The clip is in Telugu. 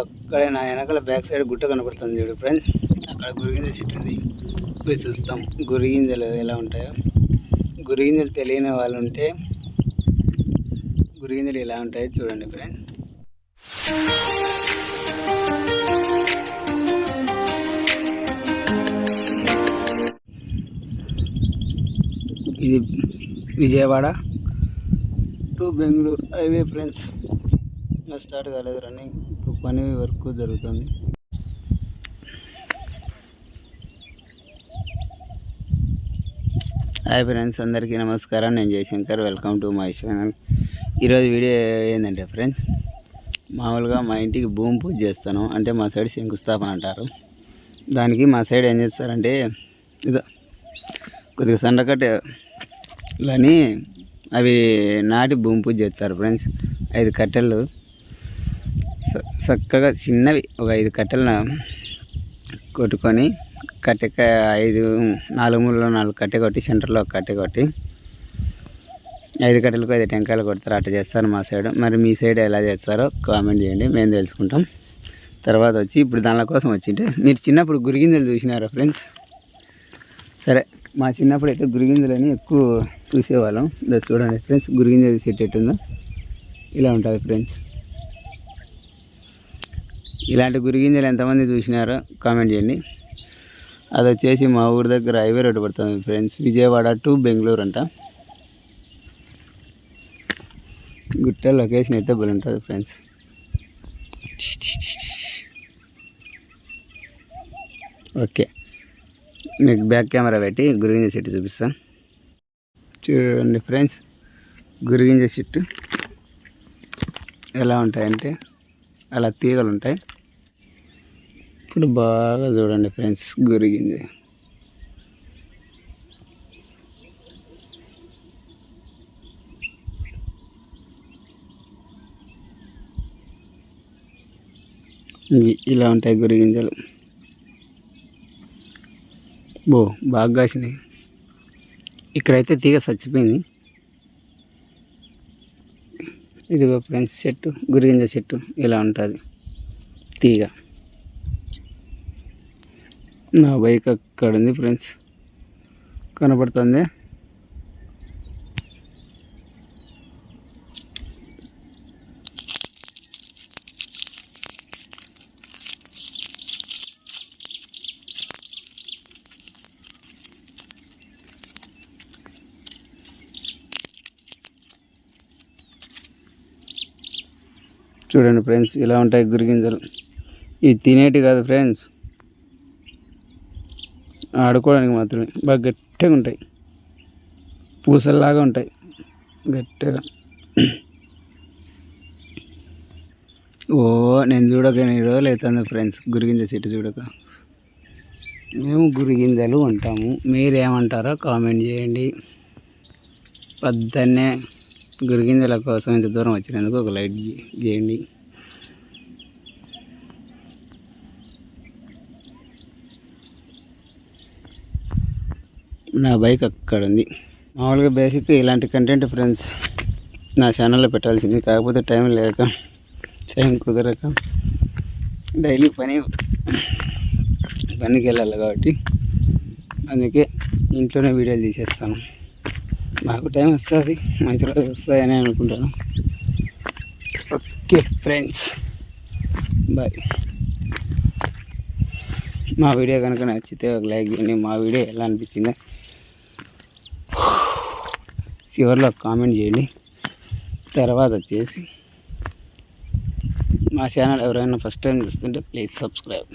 అక్కడే నా వెనకాల బ్యాక్ సైడ్ గుట్ట కనపడుతుంది చూడు ఫ్రెండ్స్. అక్కడ గురిగింజ చెట్టు ఉంది. పోయి చూస్తాం. గురిగింజలు ఎలా ఉంటాయో. గురిగింజలు తెలియని వాళ్ళు ఉంటే గురిగింజలు ఎలా ఉంటాయో చూడండి ఫ్రెండ్స్. ఇది Vijayawada to Bengaluru highway friends. ఇంకా స్టార్ట్ కాలేదు రన్నింగ్. పని వర్క్ జరుగుతుంది. హాయ్ ఫ్రెండ్స్ అందరికీ నమస్కారం. నేను Jayashankar. Welcome to my channel ఈరోజు వీడియో ఏంటంటే ఫ్రెండ్స్ మామూలుగా మా ఇంటికి భూమి పూజ చేస్తాను. అంటే మా సైడ్ శంకుస్థాపన అంటారు. దానికి మా సైడ్ ఏం చేస్తారంటే ఇదో కొద్దిగా సండకట్టెలని అవి నాటి భూమి పూజ చేస్తారు ఫ్రెండ్స్ ఐదు కట్టెలు చక్కగా చిన్నవి. ఒక ఐదు కట్టెలను కొట్టుకొని కట్టె ఐదు నాలుగు మూలలో నాలుగు కట్టె కొట్టి సెంటర్లో ఒక కట్టె కొట్టి ఐదు కట్టెలకు ఐదు టెంకాయలు కొడతారు. అట్లా చేస్తారు మా సైడ్. మరి మీ సైడ్ ఎలా చేస్తారో కామెంట్ చేయండి. మేము తెలుసుకుంటాం. తర్వాత వచ్చి ఇప్పుడు దాని కోసం వచ్చింటే మీరు చిన్నప్పుడు గురిగింజలు చూసినారా ఫ్రెండ్స్? సరే మా చిన్నప్పుడు అయితే గురిగింజలని ఎక్కువ చూసేవాళ్ళం. చూడండి ఫ్రెండ్స్ గురిగింజలు చెట్టు ఎట్టుందో. ఇలా ఉంటుంది ఫ్రెండ్స్. ఇలాంటి గురిగింజలు ఎంతమంది చూసినారో కామెంట్ చేయండి. అది వచ్చేసి మా ఊరి దగ్గర హైవే రోడ్డు పడుతుంది ఫ్రెండ్స్. విజయవాడ టు బెంగళూరు అంట. గుట్ట లొకేషన్ అయితే బాగుంటుంది ఉంటుంది ఫ్రెండ్స్. ఓకే. మీకు బ్యాక్ కెమెరా పెట్టి గురిగింజ చెట్టు చూపిస్తాను చూడండి ఫ్రెండ్స్. గురిగింజ చెట్టు ఎలా ఉంటాయంటే అలా తీగలు ఉంటాయి ఇప్పుడు బాగా చూడండి ఫ్రెండ్స్ గురిగింది. ఇవి ఇలా ఉంటాయి గురిగింజలు. బో బాగా కాసినాయి. ఇక్కడైతే తీగ చచ్చిపోయింది. ఇదిగో ఫ్రెండ్స్ చెట్టు గురిగింజ చెట్టు ఇలా ఉంటుంది. తీగ. నా బైక్ అక్కడ ఉంది ఫ్రెండ్స్. కనపడుతుంది చూడండి ఫ్రెండ్స్ ఇలా ఉంటాయి గురిగింజలు. ఇవి తినేటి కాదు ఫ్రెండ్స్. ఆడుకోవడానికి మాత్రమే. బాగా గట్టిగా ఉంటాయి. పూసల్లాగా ఉంటాయి. గట్టిగా. ఓ నేను చూడక ఎన్ని రోజులు అవుతుంది ఫ్రెండ్స్? గురిగింజ చెట్టు చూడక. మేము గురిగింజలు ఉంటాము మీరేమంటారో కామెంట్ చేయండి. పొద్దున్నే గురిగింజల కోసం ఇంత దూరం వచ్చినందుకు ఒక లైట్ చేయండి. నా బైక్ అక్కడ ఉంది మామూలుగా బేసిక్ ఇలాంటి కంటెంట్ ఫ్రెండ్స్ నా ఛానల్లో పెట్టాల్సింది. కాకపోతే టైం లేక టైం కుదరక డైలీ పని పనికి వెళ్ళాలి కాబట్టి అందుకే ఇంట్లోనే వీడియోలు తీసేస్తాను. మాకు టైం వస్తుంది మంచి రోజు వస్తాయని అనుకుంటాను. ఓకే ఫ్రెండ్స్ బాయ్ మా వీడియో కనుక నచ్చితే ఒక లైక్ చేయండి. మా వీడియో ఎలా అనిపించిందో చివరిలో కామెంట్ చేయండి. తర్వాత వచ్చేసి మా ఛానల్ ఎవరైనా ఫస్ట్ టైం చూస్తుంటే ప్లీజ్ సబ్స్క్రైబ్.